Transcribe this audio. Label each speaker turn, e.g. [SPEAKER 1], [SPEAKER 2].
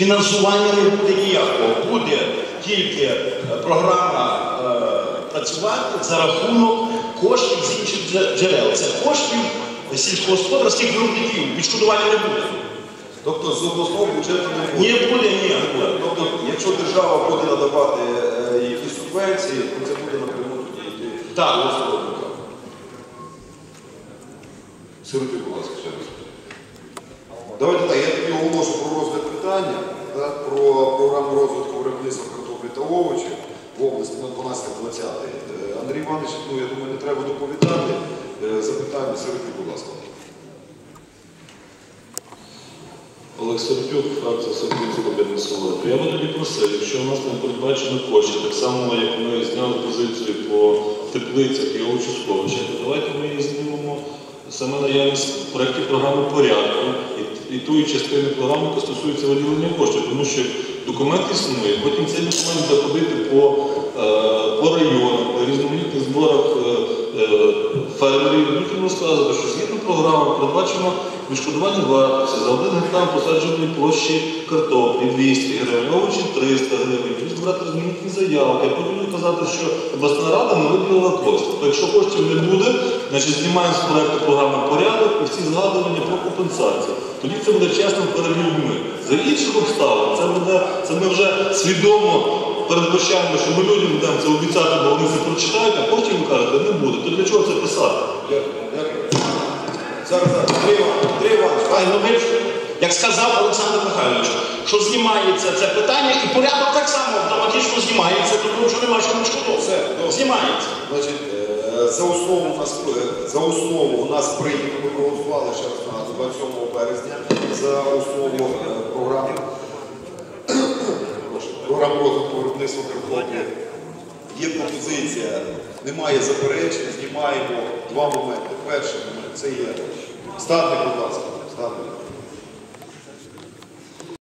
[SPEAKER 1] Фінансування не буде ніякого. Буде тільки е, програма е, працювати за рахунок коштів з інших джерел. Це коштів сільськогосподарських виробників. Відшкодування не буде.
[SPEAKER 2] Тобто з обласного бюджету не буде.
[SPEAKER 1] Ні, буде, ні.
[SPEAKER 2] Тобто, якщо держава буде надавати е, якісь субвенції, то це буде напряму тоді йти.
[SPEAKER 1] Так.
[SPEAKER 2] Сироти, будь ласка, ще раз. Давайте так, я тоді оголошу питання так, про програму розвитку виробництва картоплі та овочів в області на 12-20. Е, Андрій Іванович, ну я думаю, не треба доповідати. Е, Запитання Сироти, будь ласка.
[SPEAKER 3] Олег Серпюк, фракція Всеукраїнського об'єднання Свобода. Я би тоді просив, якщо у нас не передбачено кошти, так само як ми зняли позицію по теплицях і овочосховищах, то давайте ми її знімемо саме наявність в проєкті програми порядку і, тої частини програми, яка стосується виділення коштів, тому що документ існує, потім цей документ буде ходити по, е, по районах, по різноманітних зборах е, е, фермерів, будуть розказувати, що згідно програми передбачено відшкодування вартості за один гектар посадженої площі картоплі 200 гривень, овочі 300 гривень, плюс брати різноманітні заявки, потім казати, що обласна рада не виділила коштів. То якщо коштів не буде, значить знімаємо з проекту програми порядок і всі згадування про компенсацію. Тоді це буде чесно перед. За інших обставин це буде, це ми вже свідомо передбачаємо, що ми людям будемо це обіцяти, бо вони це прочитають, а потім кажете, не буде. То для чого це писати?
[SPEAKER 2] Андрій Іванович, Андрій Іванович,
[SPEAKER 1] Ай, ви ж, як сказав Олександр Михайлович, що знімається це питання, і порядок так само автоматично знімається, тому що нема що
[SPEAKER 2] Все,
[SPEAKER 1] відшкодовувати.
[SPEAKER 2] добре.
[SPEAKER 1] Знімається.
[SPEAKER 2] Значить, е, за основу у нас за основу у нас прийнято. Ми проголосували ще раз нагадую, 27 березня за основу е, програми прошу, програми розвитку виробництва картоплі. Є пропозиція, немає заперечень, знімаємо два моменти. Перший момент це є стадник, будь ласка, стадник.